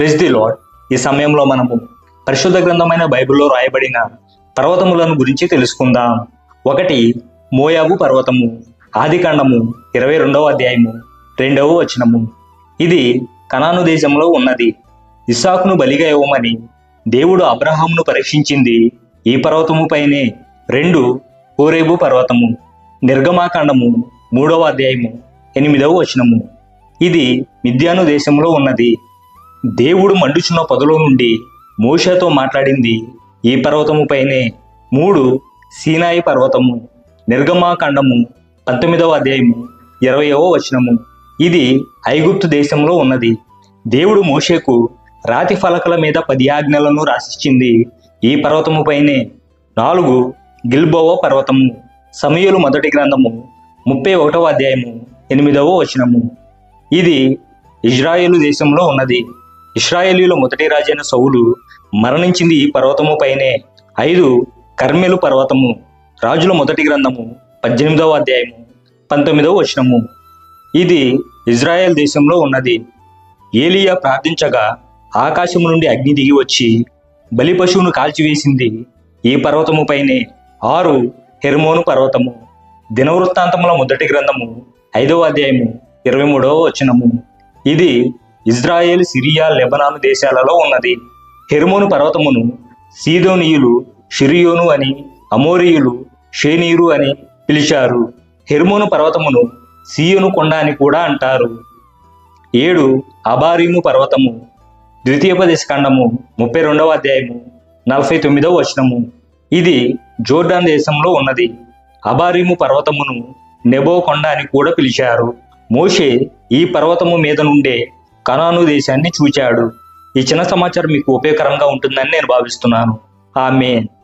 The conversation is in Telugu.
ప్రెస్ ది లాడ్ ఈ సమయంలో మనము పరిశుద్ధ గ్రంథమైన బైబిల్లో రాయబడిన పర్వతములను గురించి తెలుసుకుందాం. ఒకటి మోయాబు పర్వతము ఆదికాండము ఇరవై రెండవ అధ్యాయము రెండవ వచనము. ఇది కనాను దేశంలో ఉన్నది. ఇస్సాకును బలిగా ఇవ్వమని దేవుడు అబ్రహామును పరీక్షించింది. ఈ పర్వతము పైనే రెండు హోరేబు పర్వతము నిర్గమాకాండము మూడవ అధ్యాయము ఎనిమిదవ వచనము. ఇది మిద్యాను దేశంలో ఉన్నది. దేవుడు మండుచున్న పొదలో నుండి మోషతో మాట్లాడింది. ఈ పర్వతము పైనే మూడు సీనాయి పర్వతము నిర్గమాకాండము పంతొమ్మిదవ అధ్యాయము ఇరవయవ వచనము. ఇది ఐగుప్తు దేశంలో ఉన్నది. దేవుడు మోషేకు రాతి ఫలకల మీద పది ఆజ్ఞలను రాసిచ్చింది. ఈ పర్వతము పైనే నాలుగు గిల్బోవ పర్వతము సమయలు మొదటి గ్రంథము ముప్పై ఒకటవ అధ్యాయము ఎనిమిదవ వచనము. ఇది ఇజ్రాయేలు దేశంలో ఉన్నది. ఇస్రాయేలీల మొదటి రాజైన సౌలు మరణించింది ఈ పర్వతము పైనే. ఐదు కర్మెలు పర్వతము. రాజుల మొదటి గ్రంథము పద్దెనిమిదవ అధ్యాయము పంతొమ్మిదవ వచనము. ఇది ఇజ్రాయెల్ దేశంలో ఉన్నది. ఏలియా ప్రార్థించగా ఆకాశము నుండి అగ్ని దిగి వచ్చి బలి పశువును కాల్చివేసింది ఈ పర్వతము పైనే. ఆరు హెర్మోను పర్వతము. దినవృత్తాంతముల మొదటి గ్రంథము ఐదవ అధ్యాయము ఇరవై మూడవ వచనము. ఇది ఇజ్రాయెల్ సిరియా లెబనాను దేశాలలో ఉన్నది. హెర్మోను పర్వతమును సీదోనీయులు షిరియోను అని అమోరియులు షేనీరు అని పిలిచారు. హెర్మోను పర్వతమును సీయోను కొండ అని కూడా అంటారు. ఏడు అబారీము పర్వతము ద్వితీయోపదేశ ఖండము ముప్పై రెండవ అధ్యాయము నలభై తొమ్మిదవ వచనము. ఇది జోర్డాన్ దేశంలో ఉన్నది. అబారీము పర్వతమును నెబో కొండ అని కూడా పిలిచారు. మోషే ఈ పర్వతము మీద నుండే కనాను దేశాన్ని చూచాడు. ఈ చిన్న సమాచారం మీకు ఉపయోగకరంగా ఉంటుందని నేను భావిస్తున్నాను. ఆమె